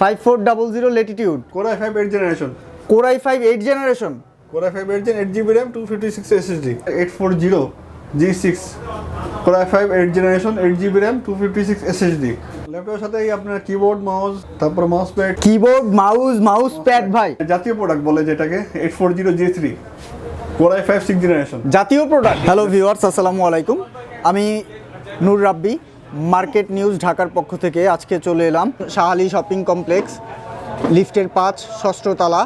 Five four double zero latitude core i five eight generation core i five eight generation core i five eight gen eight GB RAM two fifty six SSD eight four zero G six core i five eight generation eight GB RAM two fifty six SSD ল্যাপটপের সাথে আপনার keyboard mouse তারপর mouse pad keyboard mouse mouse pad ভাই জাতীয় product বলে যেটাকে eight four zero G three core i five six generation জাতীয় product hello viewers আসসালামু আলাইকুম। আমি নূর রাব্বি। মার্কেট নিউজ ঢাকার পক্ষ থেকে আজকে চলে এলাম। শাহালি শপিং কমপ্লেক্স লিফটের পাঁচ ষষ্ঠ তলা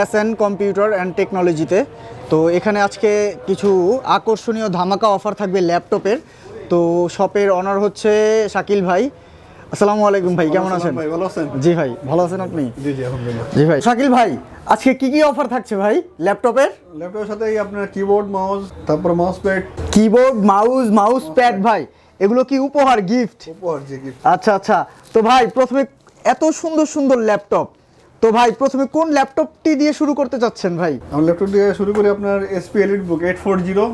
এস এন কম্পিউটার অ্যান্ড টেকনোলজিতে। তো এখানে আজকে কিছু আকর্ষণীয় ধামাকা অফার থাকবে ল্যাপটপের। তো শপের অনার হচ্ছে শাকিল ভাই। আসসালামু আলাইকুম ভাই কেমন আছেন? ভাই ভালো আছেন? জি ভাই ভালো আছেন আপনি? জি জি আলহামদুলিল্লাহ। জি ভাই শাকিল ভাই আজকে কি কি অফার থাকছে ভাই ল্যাপটপের? ল্যাপটপের সাথে আপনার কিবোর্ড মাউস তারপর mouse pad keyboard mouse mouse pad ভাই। এগুলো কি উপহার গিফট উপহার কি আচ্ছা আচ্ছা। তো ভাই প্রথমে এত সুন্দর সুন্দর ল্যাপটপ তো ভাই প্রথমে কোন ল্যাপটপটি দিয়ে শুরু করতে চাচ্ছেন ভাই? আমার ল্যাপটপ দিয়ে শুরু করি আপনার HP elite book eight four zero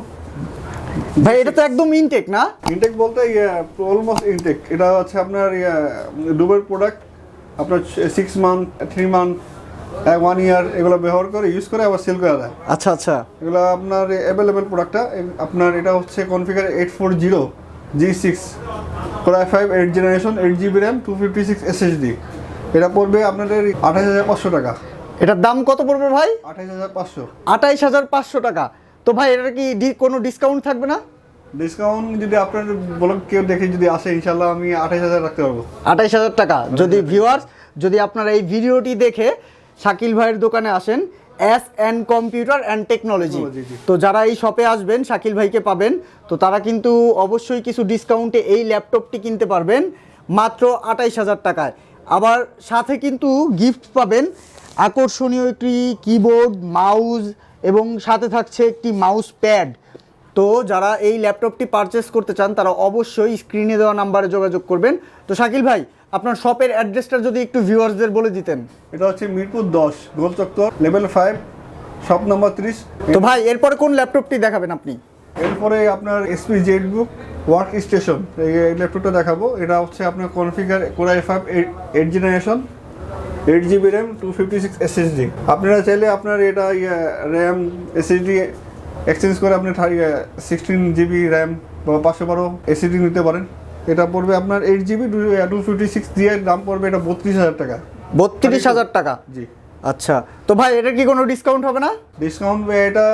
ভাই এটা তো একদম ইনটেক না? ইনটেক বলতে অলমোস্ট ইনটেক এটা হচ্ছে আপনার ডুবের প্রোডাক্ট আপনার six month three month one year এগুলো ব্যবহার করে ইউজ করে আবার সেল করা যায় আচ্ছা আচ্ছা। এগুলো আপনার অ্যাভেলেবেল প্রোডাক্টটা আপনার এটা হচ্ছে configure eight four zero G six core i five eight generation eight GB RAM two fifty six SSD এটা পড়বে আপনাদের আঠাশ হাজার পাঁচশো টাকা। এটার দাম কত পড়বে ভাই? আঠাশ হাজার পাঁচশো। আঠাইশ হাজার পাঁচশো টাকা। তো ভাই এটার কি ডি- কোনো ডিসকাউন্ট থাকবে না? ডিসকাউন্ট যদি আপনার বলেন কেউ দেখে যদি আসে ইনশাল্লাহ আমি আঠাশ হাজার রাখতে পারব। আঠাইশ হাজার টাকা। যদি ভিউয়ার্স যদি আপনারা এই ভিডিওটি দেখে শাকিল ভাইয়ের দোকানে আসেন S and computer and technology তো যারা এই শপে আসবেন শাকিল ভাইকে পাবেন তো তারা কিন্তু অবশ্যই কিছু ডিসকাউন্টে এই ল্যাপটপটি কিনতে পারবেন মাত্র আটাইশ হাজার টাকায়। আবার সাথে কিন্তু গিফট পাবেন আকর্ষণীয় একটি কিবোর্ড মাউস এবং সাথে থাকছে একটি মাউস প্যাড তো যারা এই ল্যাপটপটি পারচেস করতে চান তারা অবশ্যই স্ক্রিনে দেওয়া নাম্বারে যোগাযোগ করবেন। তো শাকিল ভাই আপনার শপের অ্যাড্রেসটা যদি একটু ভিউয়ার্সদের বলে দিতেন। এটা হচ্ছে মিরপুর দশ গোল চত্বর লেভেল ফাইভ শপ নাম্বার ত্রিশ। তো ভাই এরপরে কোন ল্যাপটপটি দেখাবেন আপনি? এরপরে আপনার SP Z book work station এই ল্যাপটপটা দেখাবো। এটা হচ্ছে আপনার configure core i five eight generation eight GB RAM two fifty six SSD আপনারা চাইলে আপনার এটা র্যাম এসএসডি এক্সচেঞ্জ করে আপনি সিক্সটিন জিবি র্যাম বা পাঁচশো বারো এসিডি নিতে পারেন। এটা পড়বে আপনার eight GB two fifty six দিয়ে দাম পড়বে এটা বত্রিশ হাজার টাকা। বত্রিশ হাজার টাকা? জি। আচ্ছা তো ভাই এটা কি কোনো ডিসকাউন্ট হবে না? ডিসকাউন্ট এটা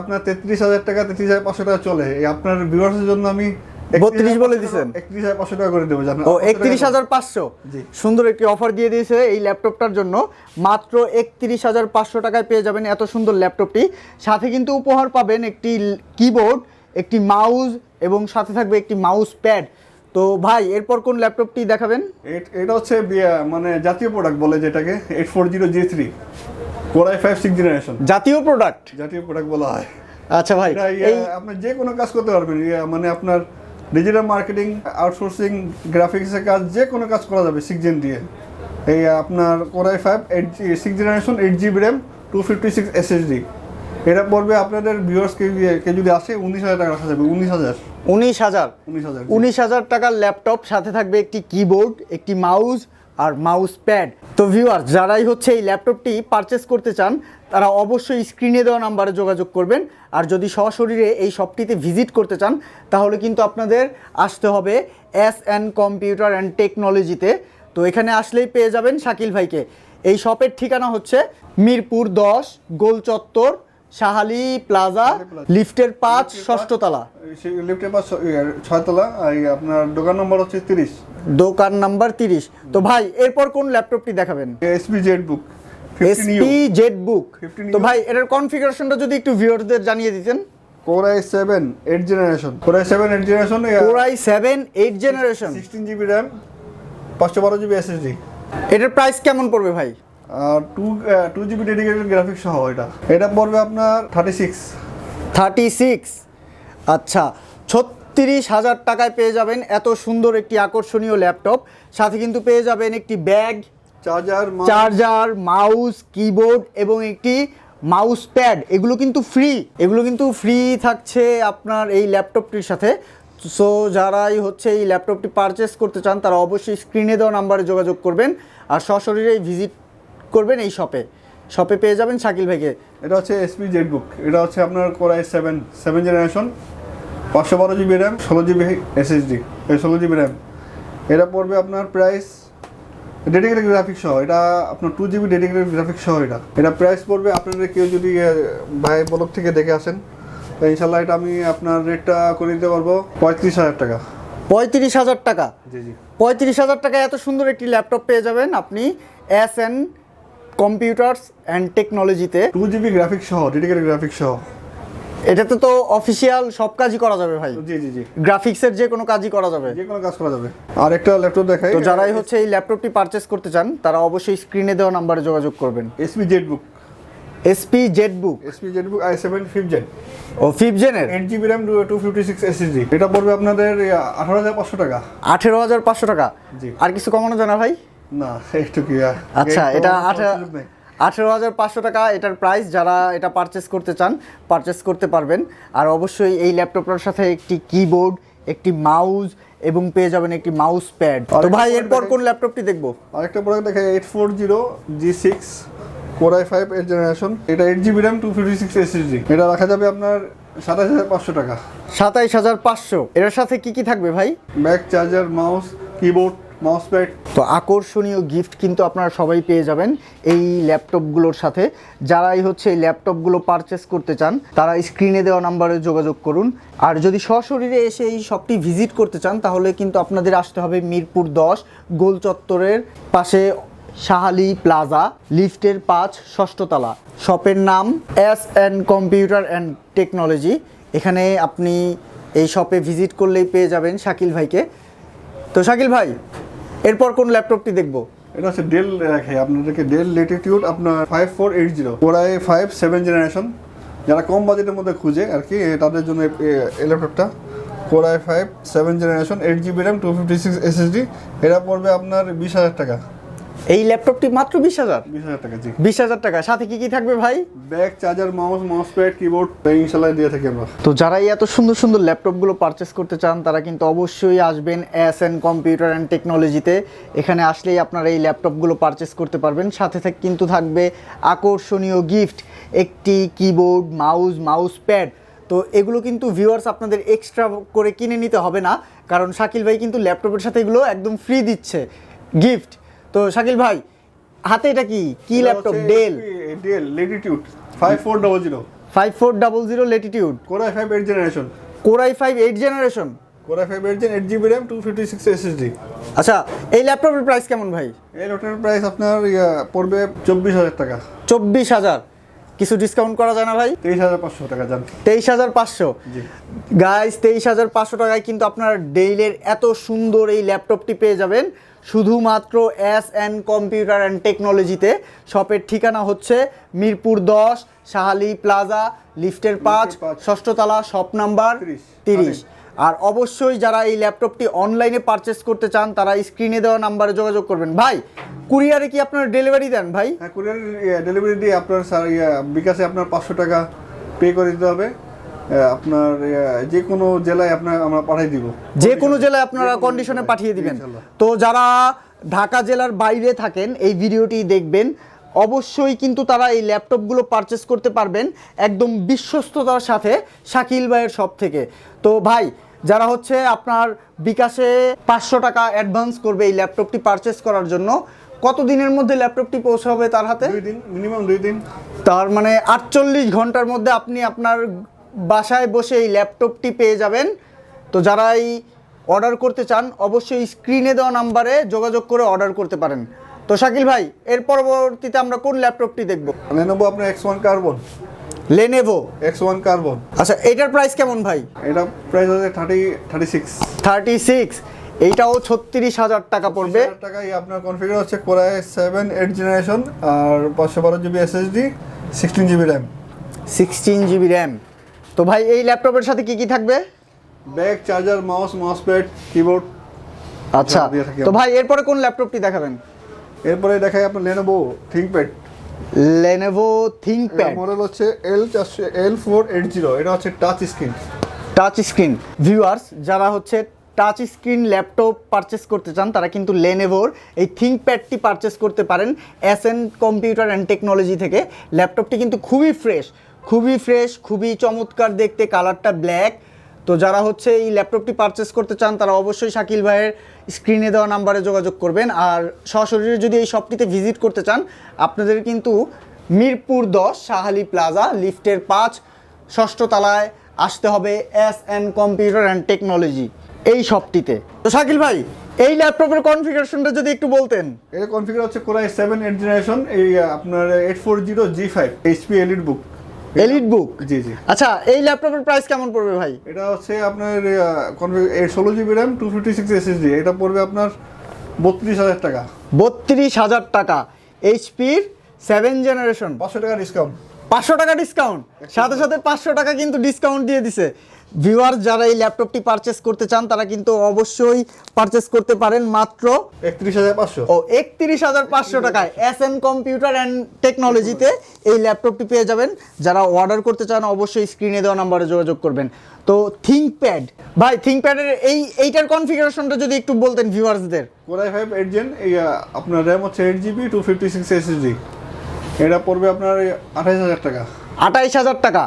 আপনার তেত্রিশ হাজার টাকা তেত্রিশ হাজার পাঁচশো টাকা চলে। আপনার ভিউয়ার্সের জন্য আমি 32 বলে দিছেন? একত্রিশ হাজার পাঁচশো টাকা করে দেবো জানেন ও একত্রিশ হাজার পাঁচশো। জি। সুন্দর একটি অফার দিয়ে দিয়েছে এই ল্যাপটপটার জন্য। মাত্র একত্রিশ হাজার পাঁচশো টাকায় পেয়ে যাবেন এত সুন্দর ল্যাপটপটি। সাথে কিন্তু উপহার পাবেন একটি কিবোর্ড একটি মাউস এবং সাথে থাকবে একটি মাউস প্যাড তো ভাই এরপর কোন ল্যাপটপটি দেখাবেন? এট- এটা হচ্ছে মানে জাতীয় প্রোডাক্ট বলে যেটাকে eight four zero G three core i five six generation জাতীয় প্রোডাক্ট জাতীয় প্রোডাক্ট বলা হয়। আচ্ছা ভাই এটা আপনি যে কোনো কাজ করতে পারবেন। মানে আপনার ডিজিটাল মার্কেটিং আউটসোর্সিং গ্রাফিক্সের কাজ যে কোনো কাজ করা যাবে সিক্স জেন দিয়ে। এই আপনার core i five eight G six generation eight GB RAM two fifty six SSD এটা পড়বে আপনাদের ভিউয়ার্সকে কে যদি আসে উনিশ হাজার টাকা রাখা যাবে উনিশ হাজার। উনিশ হাজার? উনিশ হাজার উনিশ হাজার টাকার ল্যাপটপ সাথে থাকবে একটি কিবোর্ড একটি মাউস আর মাউস প্যাড তো ভিউয়ার যারাই হচ্ছে এই ল্যাপটপটি পারচেস করতে চান তারা অবশ্যই স্ক্রিনে দেওয়া নাম্বারে যোগাযোগ করবেন। আর যদি সশরীরে এই শপটিতে ভিজিট করতে চান তাহলে কিন্তু আপনাদের আসতে হবে এস অ্যান কম্পিউটার অ্যান্ড টেকনোলজিতে তো এখানে আসলেই পেয়ে যাবেন শাকিল ভাইকে। এই শপের ঠিকানা হচ্ছে মিরপুর দশ গোল চত্বর শাহালি প্লাজা লিফটের পাঁচ ষষ্ঠতলা। লিফটের পাশ ছয়তলা এই আপনার দোকান নম্বর হচ্ছে তিরিশ। দোকান নাম্বার তিরিশ। তো ভাই এরপর কোন ল্যাপটপটি দেখাবেন? SP Z book SP Z book 15 তো ভাই এটার কনফিগারেশনটা যদি একটু ভিউয়ারদের জানিয়ে দিতেন। Core i seven eight generation core i seven eight generation core i seven eight generation sixteen GB RAM পাঁচশো বারো জিবি এসএসডি এটার প্রাইস কেমন পড়বে ভাই? Two two GB dedicated graphics সহ এটা। এটা পড়বে আপনার থার্টি সিক্স থার্টি সিক্স আচ্ছা ছত্রিশ হাজার টাকায় পেয়ে যাবেন এত সুন্দর একটি আকর্ষণীয় ল্যাপটপ সাথে কিন্তু পেয়ে যাবেন একটি bag charger charger mouse keyboard এবং একটি মাউস প্যাড এগুলো কিন্তু ফ্রি এগুলো কিন্তু ফ্রি থাকছে আপনার এই ল্যাপটপটির সাথে। সো যারাই হচ্ছে এই ল্যাপটপটি পারচেস করতে চান তারা অবশ্যই স্ক্রিনে দেওয়া নাম্বারে যোগাযোগ করবেন আর সশরীরেই ভিজিট করবেন এই শপে শপে পেয়ে যাবেন শাকিল ভাইকে। এটা হচ্ছে এসপি জেড বুক এটা হচ্ছে আপনার কোরাই সেভেন সেভেন জেনারেশন পাঁচশো বারো জিবি র্যাম ষোলো জিবি এসএসডি এই ষোলো জিবি র্যাম এটা পড়বে আপনার প্রাইস ডেডিকেটেড গ্রাফিক্স সহ এটা আপনার টু জিবি ডেডিকেটেড গ্রাফিক্স সহ এটা। এটা প্রাইস পড়বে আপনাদের কেউ যদি ভাই ব্লক থেকে দেখে আসেন। তো ইনশাল্লাহ এটা আমি আপনার রেটটা করে দিতে পারব পঁয়ত্রিশ হাজার টাকা। পঁয়ত্রিশ হাজার টাকা? জি জি। পঁয়ত্রিশ হাজার টাকা এত সুন্দর একটি ল্যাপটপ পেয়ে যাবেন আপনি এস এন কম্পিউটার্স অ্যান্ড টেকনোলজিতে টু জিবি গ্রাফিক্স সহ ডেডিকেটেড গ্রাফিক্স সহ। এটাতে তো অফিসিয়াল সব কাজই করা যাবে ভাই। জি জি জি। গ্রাফিক্সের যে কোনো কাজই করা যাবে। যে কোনো কাজ করা যাবে। আর একটা ল্যাপটপ দেখাই। তো যারাই হচ্ছে এই ল্যাপটপটি পারচেস করতে চান তারা অবশ্যই স্ক্রিনে দেওয়া নাম্বারে যোগাযোগ করবেন। SP Z book SP Z book SP Z book I seven fifth gen O fifth জেনের eight GB RAM two fifty six SSD এটা পড়বে আপনাদের আঠারো হাজার পাঁচশো টাকা। আঠেরো হাজার পাঁচশো টাকা? জি। আর কিছু কমানো জানা ভাই? না একটু কি আচ্ছা এটা আঠেরো। আঠেরো হাজার পাঁচশো টাকা এটার প্রাইস যারা এটা পারচেস করতে চান পারচেস করতে পারবেন। আর অবশ্যই এই ল্যাপটপটার সাথে একটি কিবোর্ড একটি মাউস এবং পেয়ে যাবেন একটি মাউস প্যাড তো ভাই এরপর কোন ল্যাপটপটি দেখব? আরেকটা প্রোডাক্ট দেখে eight four zero G six core i five এর জেনারেশন এটা eight GB RAM two fifty six SSD এটা রাখা যাবে আপনার সাতাশ হাজার পাঁচশো টাকা। সাতাইশ হাজার পাঁচশো। এটার সাথে কি কি থাকবে ভাই? Bag charger mouse keyboard mouse তো আকর্ষণীয় গিফট কিন্তু আপনারা সবাই পেয়ে যাবেন এই ল্যাপটপগুলোর সাথে। যারাই হচ্ছে এই ল্যাপটপগুলো পারচেস করতে চান, তারা স্ক্রিনে দেওয়া নাম্বারে যোগাযোগ করুন। আর যদি সশরীরে এসে এই শপটি ভিজিট করতে চান, তাহলে কিন্তু আপনাদের আসতে হবে মিরপুর দশ, গোল চত্বরের পাশে শাহালি প্লাজা লিফটের পাঁচ ষষ্ঠতলা শপের নাম S and computer and technology এখানে আপনি এই শপে ভিজিট করলেই পেয়ে যাবেন শাকিল ভাইকে। তো শাকিল ভাই এরপর কোন ল্যাপটপটি দেখব? এটা হচ্ছে ডেল রাখে আপনাদেরকে ডেল লেটিটিউড আপনার five four eight zero core i five seven generation যারা কম বাজেটের মধ্যে খুঁজে আর কি তাদের জন্য এই ল্যাপটপটা। Core core i five seven generation eight GB RAM two fifty six SSD এটা পড়বে আপনার বিশ হাজার টাকা। এই ল্যাপটপটি মাত্র বিশ হাজার? বিশ হাজার টাকা জি। বিশ হাজার টাকা। সাথে কি কি থাকবে ভাই? Bag charger mouse mouse pad keyboard ইনশাল্লাহ দিয়ে থাকি আমরা। তো যারা এই এত সুন্দর সুন্দর ল্যাপটপগুলো পারচেস করতে চান তারা কিন্তু অবশ্যই আসবেন এস এন কম্পিউটার অ্যান্ড টেকনোলজিতে এখানে আসলেই আপনারা এই ল্যাপটপগুলো পারচেস করতে পারবেন। সাথে থেকে কিন্তু থাকবে আকর্ষণীয় গিফট একটি কিবোর্ড মাউস মাউস প্যাড তো এগুলো কিন্তু ভিউয়ার্স আপনাদের এক্সট্রা করে কিনে নিতে হবে না। কারণ শাকিল ভাই কিন্তু ল্যাপটপের সাথে এগুলো একদম ফ্রি দিচ্ছে। গিফট তো শাকিল ভাই হাতে এটা কি? কি laptop Dell Dell latitude five four double zero five four double zero latitude core i five eight generation core i five eight generation core i five eight gen eight GB RAM two fifty six SSD আচ্ছা এই ল্যাপটপের price কেমন ভাই? এই ল্যাপটপের price আপনার পড়বে চব্বিশ হাজার টাকা। চব্বিশ হাজার। কিছু ডিসকাউন্ট করা যায় না ভাই? তেইশ হাজার পাঁচশো টাকা যান তেইশ হাজার পাঁচশো? জি। গাইস তেইশ হাজার পাঁচশো টাকায় কিন্তু আপনারা ডেইলের এত সুন্দর এই ল্যাপটপটি পেয়ে যাবেন। শুধুমাত্র এস অ্যান্ড কম্পিউটার অ্যান্ড টেকনোলজিতে শপের ঠিকানা হচ্ছে মিরপুর দশ শাহালি প্লাজা লিফটের পাঁচ। ষষ্ঠতলা শপ নাম্বার তিরিশ। আর। অবশ্যই যারা এই ল্যাপটপটি অনলাইনে পারচেস করতে চান তারা স্ক্রিনে দেওয়া নাম্বারে যোগাযোগ করবেন। ভাই কুরিয়ারে কি আপনারা ডেলিভারি দেন ভাই? হ্যাঁ কুরিয়ার ডেলিভারি দিয়ে আপনার স্যার বিকাশে আপনার পাঁচশো টাকা পে করে দিতে হবে। আপনার যে কোনো জেলায় আপনার আমরা পাঠিয়ে দিব। যে কোনো জেলায় আপনারা কন্ডিশনে পাঠিয়ে দিবেন। তো যারা ঢাকা জেলার বাইরে থাকেন এই ভিডিওটি দেখবেন। অবশ্যই কিন্তু তারা এই ল্যাপটপগুলো পারচেস করতে পারবেন একদম বিশ্বস্ততার সাথে শাকিল ভাইয়ের শপ থেকে। তো ভাই যারা হচ্ছে আপনার বিকাশে পাঁচশো টাকা অ্যাডভান্স করবে এই ল্যাপটপটি পারচেস করার জন্য কত দিনের মধ্যে ল্যাপটপটি পৌঁছাবে তার হাতে? দুই দিন মিনিমাম দুই দিন। তার মানে আটচল্লিশ ঘণ্টার মধ্যে আপনি আপনার বাসায় বসে এই ল্যাপটপটি পেয়ে যাবেন। তো যারাই অর্ডার করতে চান অবশ্যই স্ক্রিনে দেওয়া নাম্বারে যোগাযোগ করে অর্ডার করতে পারেন। তো শাকিল ভাই এর পরবর্তীতে আমরা কোন ল্যাপটপটি দেখব? নেব আপনার X one carbon Lenovo X one carbon আচ্ছা এটার প্রাইস কেমন ভাই? এটা প্রাইস আছে thirty thirty six thirty six এইটাও ছত্রিশ হাজার টাকা পড়বে। টাকায় আপনার কনফিগার হচ্ছে core i seven eight generation আর পাঁচশো বারো GB SSD sixteen GB RAM sixteen GB RAM তো ভাই এই ল্যাপটপের সাথে কি কি থাকবে? Bag charger mouse mouse pad keyboard. আচ্ছা তো ভাই এরপরে কোন ল্যাপটপটি দেখাবেন? এরপরে দেখাই আপনার Lenovo ThinkPad Lenovo ThinkPad model হচ্ছে এল চারশো এল ফোর এইট জিরো এটা হচ্ছে touch screen touch screen viewers যারা হচ্ছে টাচ স্ক্রিন ল্যাপটপ পারচেস করতে চান তারা কিন্তু লেনেভোর এই থিঙ্কপ্যাডটি পারচেস করতে পারেন S N computer and technology থেকে। ল্যাপটপটি কিন্তু খুবই ফ্রেশ খুবই ফ্রেশ খুবই চমৎকার দেখতে কালারটা ব্ল্যাক তো যারা হচ্ছে এই ল্যাপটপটি পারচেস করতে চান, তারা অবশ্যই শাকিল ভাইয়ের স্ক্রিনে দেওয়া নাম্বারে যোগাযোগ করবেন। আর সশরীরে যদি এই শপটিতে ভিজিট করতে চান, আপনাদের কিন্তু মিরপুর দশ, শাহালি প্লাজা লিফটের পাঁচ, ষষ্ঠ তলায় আসতে হবে S N computer and technology এই শপটিতে তো শাকিল ভাই, এই ল্যাপটপের কনফিগারেশনটা যদি একটু বলতেন। এটা কনফিগার হচ্ছে কোরাই সেভেন এইট জেনারেশন এই, আপনার eight four zero G five HP elite book elite book G G. আচ্ছা এই ল্যাপটপের প্রাইস কেমন পড়বে ভাই? এটা হচ্ছে আপনার ষোলো GB RAM two fifty six SSD এটা পড়বে আপনার বত্রিশ হাজার টাকা। বত্রিশ হাজার টাকা। এইচপির সেভেন জেনারেশন পাঁচশো টাকা ডিসকাউন্ট পাঁচশো টাকা ডিসকাউন্ট সাথে সাথে পাঁচশো টাকা কিন্তু ডিসকাউন্ট দিয়ে দিছে। ভিউয়ার যারা এই ল্যাপটপটি পারচেস করতে চান তারা কিন্তু অবশ্যই পারচেস করতে পারেন মাত্র একত্রিশ হাজার পাঁচশো। ও একত্রিশ হাজার পাঁচশো টাকায়। এস এন কম্পিউটার অ্যান্ড টেকনোলজিতে এই ল্যাপটপটি পেয়ে যাবেন। যারা অর্ডার করতে চান অবশ্যই স্ক্রিনে দেওয়া নাম্বারে যোগাযোগ করবেন। তো থিঙ্ক প্যাড ভাই থিঙ্ক প্যাডের এই এইটার কনফিগারেশনটা যদি একটু বলতেন ভিউয়ার্সদের। কোরাই ফাইভ এইট জেন এই আপনার র্যাম হচ্ছে eight GB two fifty six SSD এটা পড়বে আপনার আঠাইশ হাজার টাকা। আঠাইশ হাজার টাকা।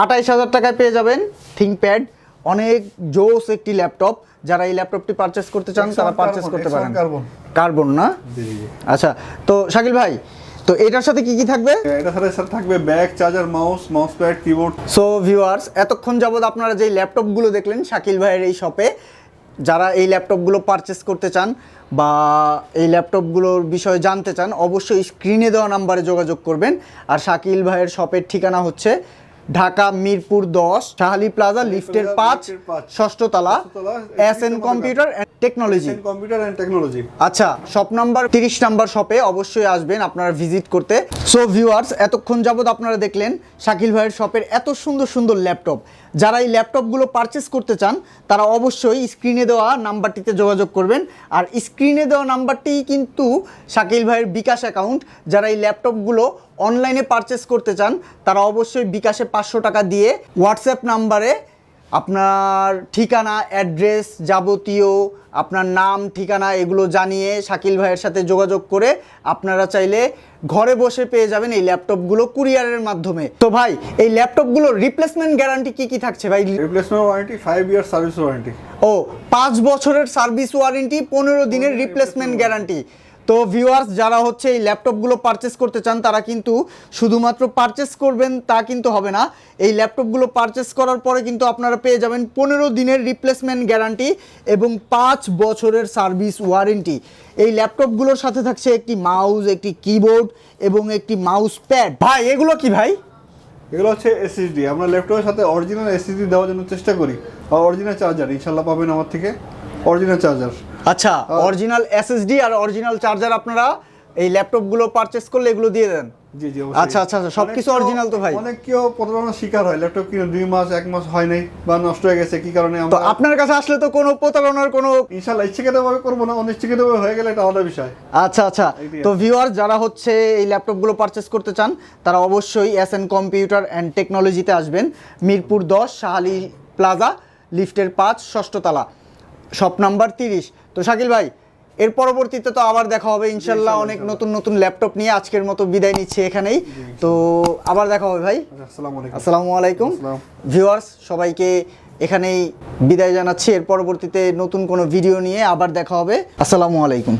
আঠাইশ হাজার টাকায় পেয়ে যাবেন থিঙ্কপ্যাড অনেক জোস একটি ল্যাপটপ। যারা এই ল্যাপটপটি পারচেস করতে চান তারা পারচেস করতে পারেন। কার্বন। না? আচ্ছা তো শাকিল ভাই তো এটার সাথে কি কি থাকবে? এটা সাথে সাথে থাকবে bag charger mouse mouse pad keyboard so viewers এতক্ষণ যাবৎ আপনারা যেই ল্যাপটপগুলো দেখলেন শাকিল ভাইয়ের এই শপে যারা এই ল্যাপটপগুলো পারচেস করতে চান বা এই ল্যাপটপগুলোর বিষয়ে জানতে চান অবশ্যই স্ক্রিনে দেওয়া নাম্বারে যোগাযোগ করবেন। আর শাকিল ভাইয়ের শপের ঠিকানা হচ্ছে ঢাকা মিরপুর দশ শাহালি প্লাজা লিফটের পাঁচ ষষ্ঠ তলা ষষ্ঠতলা, S N computer technology computer and technology আচ্ছা শপ নাম্বার তিরিশ নাম্বার শপে অবশ্যই আসবেন আপনারা ভিজিট করতে। সো ভিউয়ার্স এতক্ষণ যাবত আপনারা দেখলেন শাকিল ভাইয়ের শপের এত সুন্দর সুন্দর ল্যাপটপ। যারা এই ল্যাপটপগুলো পারচেস করতে চান, তারা অবশ্যই স্ক্রিনে দেওয়া নাম্বারটিতে যোগাযোগ করবেন। আর স্ক্রিনে দেওয়া নাম্বারটি কিন্তু শাকিল ভাইয়ের বিকাশ অ্যাকাউন্ট যারা এই ল্যাপটপগুলো অনলাইনে পারচেস করতে চান, তারা অবশ্যই বিকাশে পাঁচশো টাকা দিয়ে হোয়াটসঅ্যাপ নাম্বারে আপনার ঠিকানা অ্যাড্রেস যাবতীয় আপনার নাম ঠিকানা এগুলো জানিয়ে শাকিল ভাইয়ের সাথে যোগাযোগ করে আপনারা চাইলে ঘরে বসে পেয়ে যাবেন এই ল্যাপটপগুলো কুরিয়ারের মাধ্যমে। তো ভাই এই ল্যাপটপগুলোর রিপ্লেসমেন্ট গ্যারান্টি কি কি থাকছে ভাই? Replacement warranty five year service warranty ও পাঁচ বছরের সার্ভিস ওয়ারেন্টি পনেরো দিনের রিপ্লেসমেন্ট গ্যারান্টি তো ভিউয়ার্স যারা হচ্ছে এই ল্যাপটপগুলো পারচেস করতে চান, তারা কিন্তু শুধুমাত্র পারচেস করবেন তা কিন্তু হবে না। এই ল্যাপটপগুলো পারচেস করার পরে কিন্তু আপনারা পেয়ে যাবেন পনেরো দিনের রিপ্লেসমেন্ট গ্যারান্টি এবং পাঁচ বছরের সার্ভিস ওয়ারেন্টি এই ল্যাপটপগুলোর সাথে থাকছে একটি মাউস একটি কিবোর্ড এবং একটি মাউস প্যাড ভাই, এগুলো কি ভাই? এগুলো হচ্ছে এসএসডি আমরা ল্যাপটপের সাথে অরিজিনাল এসএসডি দেওয়ার জন্য চেষ্টা করি। আর অরিজিনাল চার্জার ইনশাল্লাহ পাবেন আমার থেকে। অরিজিনাল চার্জার আচ্ছা অরিজিনাল এসএসডি আর অরিজিনাল চার্জার আপনারা এই ল্যাপটপগুলো পারচেস করলে এগুলো দিয়ে দেন। জি জি আচ্ছা, আচ্ছা, আচ্ছা, সবকিছু original তো ভাই। অনেক কেউ প্রতারণার শিকার হয় ল্যাপটপ কিনে দুই মাস এক মাস হয় নাই বা নষ্ট হয়ে গেছে কি কারণে আমরা আপনার কাছে আসলে তো কোনো প্রতারণার কোনো ইনশাল্লাহ ইচ্ছাকৃতভাবে করব না অনিচ্ছাকৃতভাবে হয়ে গেলে এটা আলাদা বিষয়। আচ্ছা আচ্ছা। তো ভিউয়ার যারা হচ্ছে এই ল্যাপটপগুলো পারচেস করতে চান তারা অবশ্যই এস এন কম্পিউটার অ্যান্ড টেকনোলজিতে আসবেন। মিরপুর দশ শাহালি প্লাজা লিফটের পাঁচ ষষ্ঠতলা শপ নাম্বার তিরিশ। তো শাকিল ভাই এর পরবর্তীতে তো আবার দেখা হবে ইনশাল্লাহ অনেক নতুন নতুন ল্যাপটপ নিয়ে আজকের মতো বিদায় নিচ্ছে এখানেই। তো আবার দেখা হবে ভাই। আসসালামু আলাইকুম। ভিউয়ার্স সবাইকে এখানেই বিদায় জানাচ্ছি। এর পরবর্তীতে নতুন কোনো ভিডিও নিয়ে আবার দেখা হবে। আসসালামু আলাইকুম।